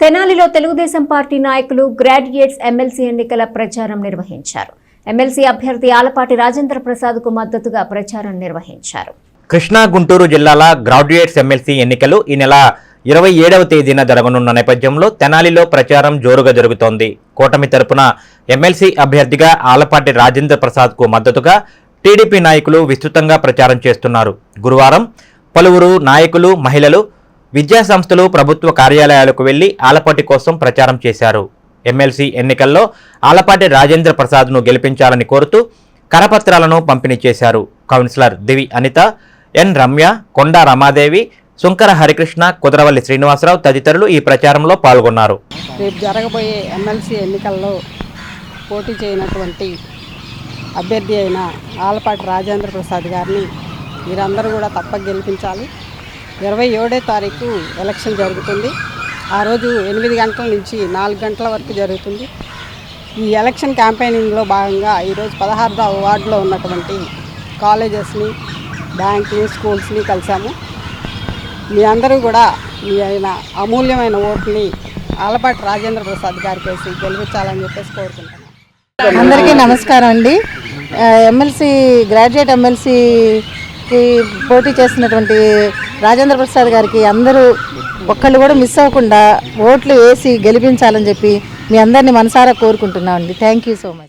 తెనాలిలో తెలుగుదేశం పార్టీ నాయకులు graduates MLC ఎన్నికల ప్రచారం నిర్వహించారు. ఎమ్మెల్సీ అభ్యర్థి ఆలపాటి రాజేంద్ర ప్రసాద్కు మద్దతుగా ప్రచారం నిర్వహించారు. కృష్ణా గుంటూరు జిల్లాల గ్రాడ్యుయేట్స్ ఎమ్మెల్సీ ఎన్నికలు ఈ నెల ఇరవై ఏడవ తేదీన జరగనున్న నేపథ్యంలో తెనాలిలో ప్రచారం జోరుగా జరుగుతోంది. కూటమి తరపున ఎమ్మెల్సీ అభ్యర్థిగా ఆలపాటి రాజేంద్ర ప్రసాద్కు మద్దతుగా టీడీపీ నాయకులు విస్తృతంగా ప్రచారం చేస్తున్నారు. గురువారం పలువురు నాయకులు మహిళలు విద్యా సంస్థలు ప్రభుత్వ కార్యాలయాలకు వెళ్ళి ఆలపాటి కోసం ప్రచారం చేశారు. ఎమ్మెల్సీ ఎన్నికల్లో ఆలపాటి రాజేంద్ర ప్రసాద్ను గెలిపించాలని కోరుతూ కరపత్రాలను పంపిణీ చేశారు. కౌన్సిలర్ దివి అనిత ఎన్ రమ్య కొండా రమాదేవి సుంకర హరికృష్ణ కుదరవల్లి శ్రీనివాసరావు తదితరులు ఈ ప్రచారంలో పాల్గొన్నారు. రేపు జరగబోయే ఎమ్మెల్సీ ఎన్నికల్లో పోటీ చేయనటువంటి అభ్యర్థి అయిన ఆలపాటి రాజేంద్ర ప్రసాద్ గారిని మీరందరూ కూడా తప్పక గెలిపించాలి. ఇరవై ఏడో తారీఖు ఎలక్షన్ జరుగుతుంది. ఆ రోజు ఎనిమిది గంటల నుంచి నాలుగు గంటల వరకు జరుగుతుంది. ఈ ఎలక్షన్ క్యాంపెయినింగ్లో భాగంగా ఈరోజు పదహారవ వార్డులో ఉన్నటువంటి కాలేజెస్ని బ్యాంక్ని స్కూల్స్ని కలిసాము మీ అందరూ కూడా మీ ఆయన అమూల్యమైన ఓటుని ఆలపాటి రాజేంద్ర ప్రసాద్ గారికి వేసి గెలిపించాలని చెప్పేసి కోరుకుంటున్నాను అందరికీ నమస్కారం అండి. ఎమ్మెల్సీ గ్రాడ్యుయేట్ ఎమ్మెల్సీ గారికి పోటీ చేసినటువంటి రాజేంద్ర ప్రసాద్ గారికి అందరూ ఒక్కళ్ళు కూడా మిస్ అవ్వకుండా ఓట్లు వేసి గెలిపించాలని చెప్పి మీ అందరినీ మనసారా కోరుకుంటున్నామండి. Thank you so much